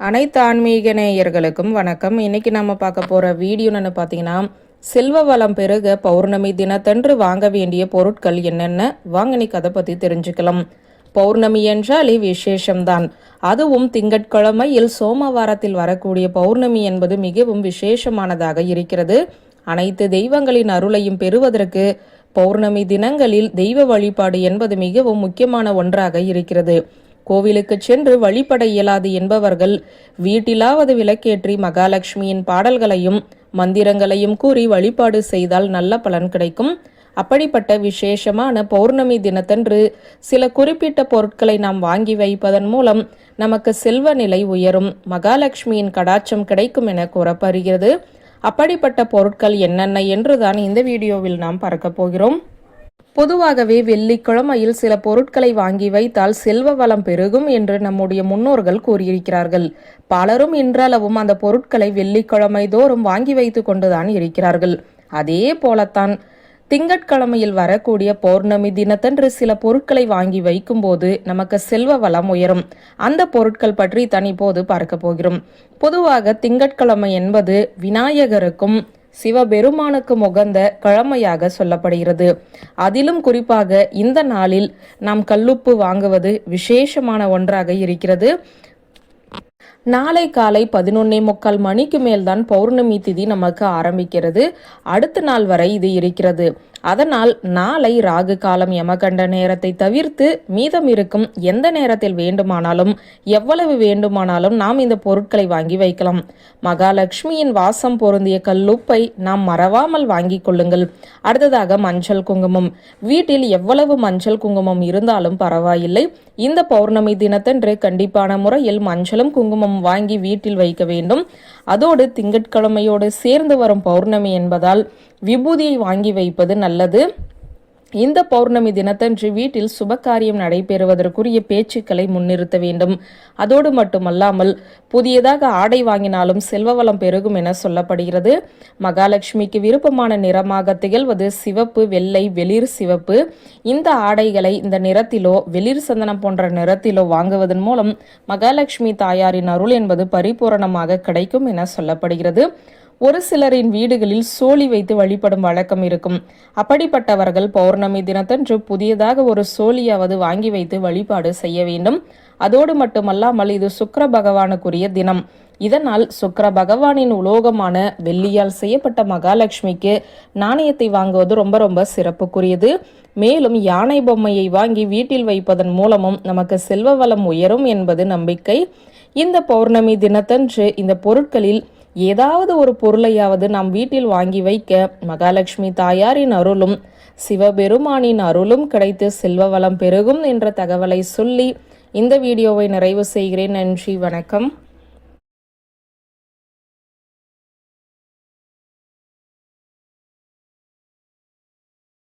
அனைத்து ஆன்மீக நேயர்களுக்கும் வணக்கம். இன்னைக்கு நம்ம பார்க்க போற வீடியோன்னு பார்த்தீங்கன்னா செல்வ வளம் பெருக பௌர்ணமி தினத்தன்று வாங்க வேண்டிய பொருட்கள் என்னென்ன? வாங்க இன்னைக்கு அதை பத்தி தெரிஞ்சுக்கலாம். பௌர்ணமி என்றாலே விசேஷம்தான். அதுவும் திங்கட்கிழமையில் சோமவாரத்தில் வரக்கூடிய பௌர்ணமி என்பது மிகவும் விசேஷமானதாக இருக்கிறது. அனைத்து தெய்வங்களின் அருளையும் பெறுவதற்கு பௌர்ணமி தினங்களில் தெய்வ வழிபாடு என்பது மிகவும் முக்கியமான ஒன்றாக இருக்கிறது. கோவிலுக்கு சென்று வழிபட இயலாது என்பவர்கள் வீட்டிலாவது விளக்கேற்றி மகாலட்சுமியின் பாடல்களையும் மந்திரங்களையும் கூறி வழிபாடு செய்தால் நல்ல பலன் கிடைக்கும். அப்படிப்பட்ட விசேஷமான பௌர்ணமி தினத்தன்று சில குறிப்பிட்ட பொருட்களை நாம் வாங்கி வைப்பதன் மூலம் நமக்கு செல்வ நிலை உயரும். மகாலட்சுமியின் கடாட்சம் கிடைக்கும் என கூறப்படுகிறது. அப்படிப்பட்ட பொருட்கள் என்னென்ன என்றுதான் இந்த வீடியோவில் நாம் பார்க்க போகிறோம். பொதுவாகவே வெள்ளிக்கிழமையில் சில பொருட்களை வாங்கி வைத்தால் செல்வ வளம் பெருகும் என்று நம்முடைய முன்னோர்கள் கூறியிருக்கிறார்கள். பலரும் இன்றளவும் அந்த பொருட்களை வெள்ளிக்கிழமை தோறும் வாங்கி வைத்து கொண்டுதான் இருக்கிறார்கள். அதே போலத்தான் திங்கட்கிழமையில் வரக்கூடிய பௌர்ணமி தினத்தன்று சில பொருட்களை வாங்கி வைக்கும்போது நமக்கு செல்வ வளம் உயரும். அந்த பொருட்கள் பற்றி தனிப்போது பார்க்க போகிறோம். பொதுவாக திங்கட்கிழமை என்பது விநாயகருக்கும் சிவபெருமானுக்கு முகந்த கிழமையாக சொல்லப்படுகிறது. அதிலும் குறிப்பாக இந்த நாளில் நாம் கல்லுப்பு வாங்குவது விசேஷமான ஒன்றாக இருக்கிறது. நாளை காலை பதினொன்னே முக்கால் மணிக்கு மேல்தான் பௌர்ணமி திதி நமக்கு ஆரம்பிக்கிறது. அடுத்த நாள் வரை இது இருக்கிறது. அதனால் நாளை ராகு காலம் யமகண்ட நேரத்தை தவிர்த்து மீதம் இருக்கும் எந்த நேரத்தில் வேண்டுமானாலும் எவ்வளவு வேண்டுமானாலும் நாம் இந்த பொருட்களை வாங்கி வைக்கலாம். மகாலட்சுமியின் வாசம் பொருந்திய கல்லுப்பை நாம் மறவாமல் வாங்கிக் கொள்ளுங்கள். அடுத்ததாக மஞ்சள் குங்குமம். வீட்டில் எவ்வளவு மஞ்சள் குங்குமம் இருந்தாலும் பரவாயில்லை. இந்த பௌர்ணமி தினத்தன்று கண்டிப்பான முறையில் மஞ்சளும் குங்குமம் வாங்கி வீட்டில் வைக்க வேண்டும். அதோடு திங்கட்கிழமையோடு சேர்ந்து வரும் பௌர்ணமி என்பதால் விபூதியை வாங்கி வைப்பது நல்லது. இந்த பௌர்ணமி தினத்தன்று வீட்டில் சுபகாரியம் நடைபெறுவதற்குரிய பேச்சுக்களை முன்னிறுத்த வேண்டும். அதோடு மட்டுமல்லாமல் புதியதாக ஆடை வாங்கினாலும் செல்வ வளம் பெருகும் என சொல்லப்படுகிறது. மகாலட்சுமிக்கு விருப்பமான நிறமாக திகழ்வது சிவப்பு வெள்ளை வெளிர் சிவப்பு. இந்த ஆடைகளை இந்த நிறத்திலோ வெளிர் சந்தனம் போன்ற நிறத்திலோ வாங்குவதன் மூலம் மகாலட்சுமி தாயாரின் அருள் என்பது பரிபூரணமாக கிடைக்கும் என சொல்லப்படுகிறது. ஒரு சிலரின் வீடுகளில் சோழி வைத்து வழிபடும் வழக்கம் இருக்கும். அப்படிப்பட்டவர்கள் பௌர்ணமி தினத்தன்று புதியதாக ஒரு சோழியாவது வாங்கி வைத்து வழிபாடு செய்ய வேண்டும். அதோடு மட்டுமல்லாமல் இது சுக்கர பகவானுக்குரிய தினம். இதனால் சுக்கர பகவானின் உலோகமான வெள்ளியால் செய்யப்பட்ட மகாலட்சுமிக்கு நாணயத்தை வாங்குவது ரொம்ப ரொம்ப சிறப்புக்குரியது. மேலும் யானை பொம்மையை வாங்கி வீட்டில் வைப்பதன் மூலமும் நமக்கு செல்வ வளம் உயரும் என்பது நம்பிக்கை. இந்த பௌர்ணமி தினத்தன்று இந்த பொருட்களில் ஏதாவது ஒரு பொருளையாவது நாம் வீட்டில் வாங்கி வைக்க மகாலட்சுமி தாயாரின் அருளும் சிவபெருமானின் அருளும் கிடைத்து செல்வ வளம் பெருகும் என்ற தகவலை சொல்லி இந்த வீடியோவை நிறைவு செய்கிறேன். நன்றி வணக்கம்.